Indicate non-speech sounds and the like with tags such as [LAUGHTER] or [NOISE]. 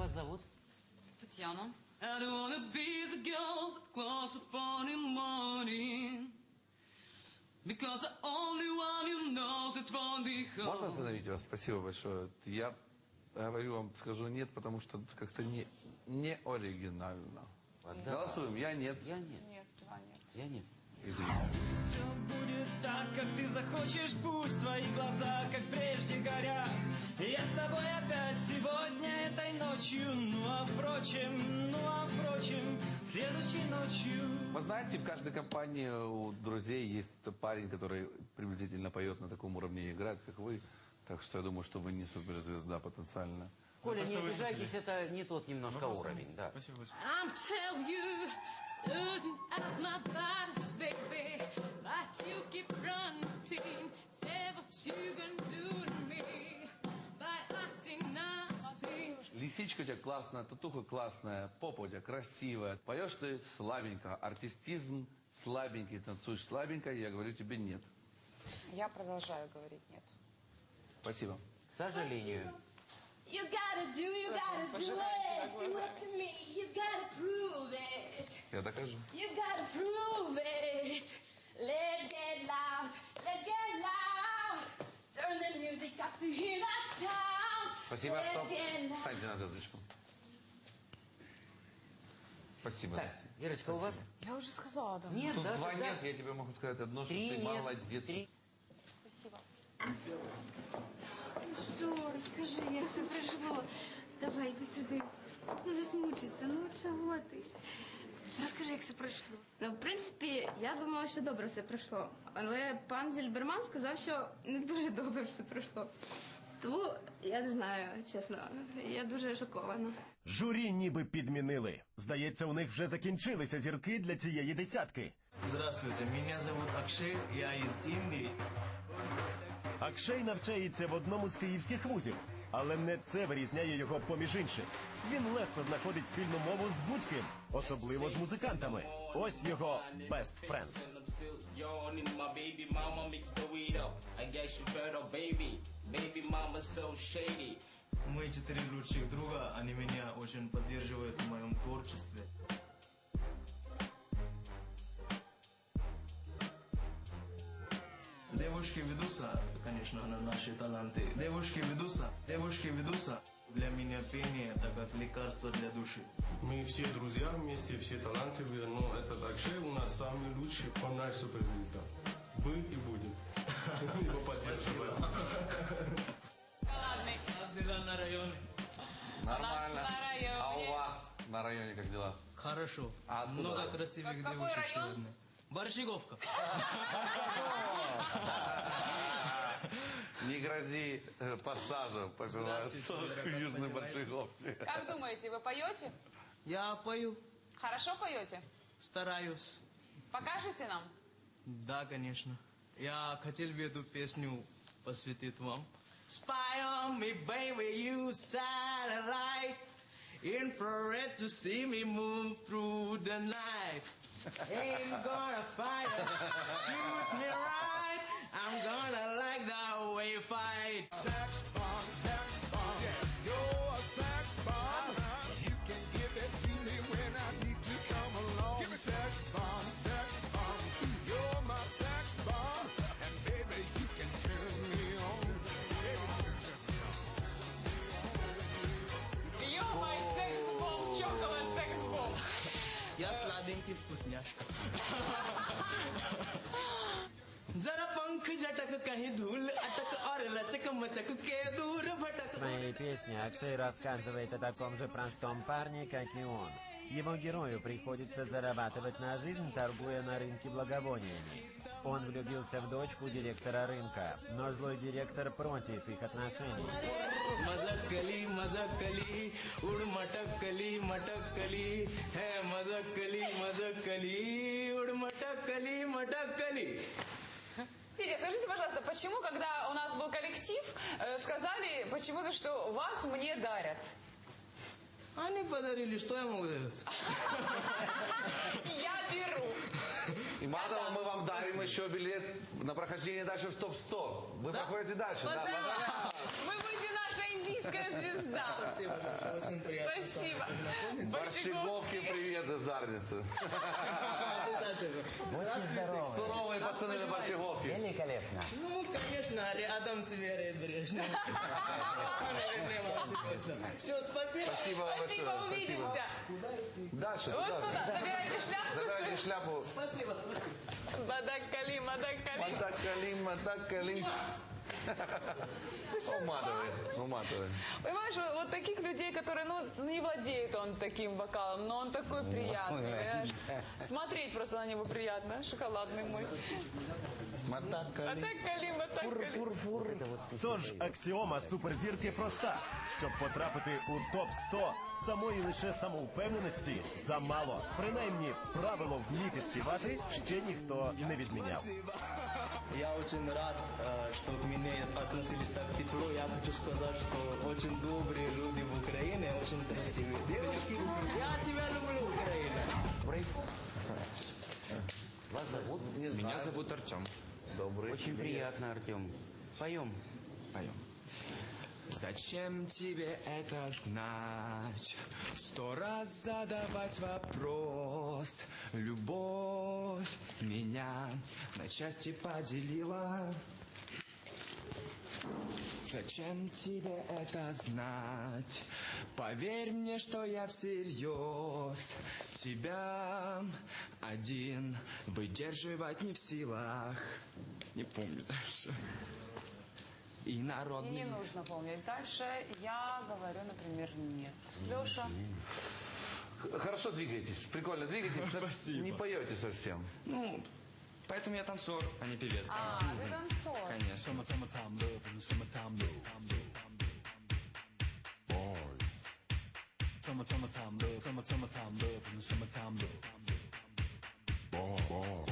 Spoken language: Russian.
вас зовут? Татьяна. I don't wanna be the girl that clocks four in the morning. Because the only one who knows it won't be Можно home. остановить вас? Спасибо большое. Я говорю вам, скажу нет, потому что как-то не, не оригинально. Голосуем. Я нет. Я нет. Нет, два нет. Я нет. Извините. Все будет так, как ты захочешь, пусть твои глаза, как прежде, горят. Ночью, ну а впрочем, ну а впрочем, следующей ночью. Вы знаете, в каждой компании у друзей есть парень, который приблизительно поет на таком уровне и играет, как вы. Так что я думаю, что вы не суперзвезда потенциально. Коля, не обижайтесь, это не тот немножко уровень, да. Спасибо большое. I'm telling you, oozing out my bodies, baby. But you keep running, say what you gonna do Лисичка у тебя классная, татуха классная, попа у тебя красивая. Поешь ты слабенько, артистизм слабенький, танцуешь слабенько, я говорю тебе нет. Я продолжаю говорить нет. Спасибо. К сожалению. You gotta do, you gotta do it. Do it to me. You gotta prove it. Я докажу. You gotta prove Спасибо, стоп. get loud. Встаньте на звездочку. Спасибо, Так, Настя. Ирочка, у вас? Я уже сказала, да. Нет, Тут да, два тогда нет, я тебе могу сказать одно, что Три ты нет. молодец. Три. Спасибо. Що, розкажи, як це пройшло? Давай, йди сюди. Не засмучуйся, ну чого ти? Розкажи, як це пройшло. Ну, в принципі, я думала, що добре все пройшло. Але пан Зільберман сказав, що не дуже [LAUGHS] добре все пройшло. Тому я не знаю, чесно, я дуже шокована. Журі ніби підмінили. Здається, у них вже закінчилися зірки для цієї десятки. Здравствуйте, меня зовут Акшей, я из Индии. Акшей навчається в одному з київських вузів, але не це вирізняє його поміж інших. Він легко знаходить спільну мову з будь-ким, особливо з музикантами. Ось його best friends. Мы четыре лучших друга, они меня очень поддерживают в моем творчестве. Девушки ведутся, конечно, на наши таланты. Девушки ведутся, девушки ведутся. Для меня пение это как лекарство для души. Мы все друзья вместе, все талантливые, но этот Акшей у нас самый лучший, он наш суперзвезда. Был и будет. Его поддерживаем. Отдыхал на районе. Нормально. А у вас на районе как дела? Хорошо. А? Много красивых девушек сегодня. Барщиговка. [LAUGHS] [LAUGHS] Не грози э, пассажем, понимаешь, Здравствуйте, Вера, в как Южной поживаете? Большеговке. Как думаете, вы поете? Я пою, Хорошо поете? стараюсь. Покажете нам? Да, конечно. Я хотел бы эту песню посвятить вам. Spy on me, baby, you satellite. Infrared to see me move through the night. Ain't gonna fight, shoot me right. I'm gonna like the way you fight. Sex bomb, sex bomb. You're a sex bomb. You can give it to me when I need to come along. Give me sex bomb, sex bomb. You're my sex bomb. And baby, you can turn me on. Ё-май, секс-бомб, чоколад секс-бомб. Я сладенький вкусняшка. जरा पंख झटक कहीं धूल अटक और लचक मचक के दूर भटक В своей песне Акшей рассказывает о таком же простом парне, как и он. Его герою приходится зарабатывать на жизнь, торгуя на рынке благовониями. Он влюбился в дочку директора рынка, но злой директор против их отношений. मजकली मजकली उड़ मटकली मटकली है मजकली मजकली उड़ मटकली मटकली Петя, скажите, пожалуйста, почему, когда у нас был коллектив, э, сказали почему-то, что вас мне дарят? Они подарили, что я могу делать? Я беру. И мало того, мы вам дарим еще билет на прохождение дальше в ТОП-100. Вы проходите дальше. Да, Спасибо. поздравляю. Вы будете нашей российская звезда. Спасибо, очень приятно. Спасибо. привет из Дарницы. Обязательно. Здравствуйте. Суровые Борщеговке. Великолепно. Ну, конечно, рядом с Верой Брежневой. Все, спасибо. Спасибо вам Спасибо, увидимся. Дальше. Вот туда, забирайте шляпку. Забирайте шляпу. Спасибо. Мадакали, мадакали. Матакали, матакали. Уматывает, уматывает. Понимаешь, вот, таких людей, которые, ну, не владеет он таким вокалом, но он такой приятный? Смотреть просто на него приятно, шоколадный мой. Матакали. Мадакали, мадакали. Тож аксіома суперзірки проста. Щоб потрапити у топ 100 самої лише самовпевненості замало. Принаймні, правило вміти співати ще ніхто не відміняв. Я очень рад, э, что к мне относились так тепло. Я хочу сказать, что очень добрые люди в Украине, очень красивые девушки. Я тебя люблю, Украина. Вас зовут? Меня зовут Артем. Добрый. Очень приятно, Артем. Поем. Поем. Зачем тебе это знать? Сто раз задавать вопрос. Любовь меня на части поделила. Зачем тебе это знать? Поверь мне, что я всерьез Тебя один выдерживать не в силах Не помню дальше И Мне народный не нужно помнить. Дальше я говорю, например, нет. Леша, Хорошо двигаетесь, прикольно двигаетесь. но Спасибо. Не поете совсем. Ну, поэтому я танцор, а не певец а, ты танцор. Конечно summer, summertime love, summer, summertime love, from the summertime love. Bar, bar.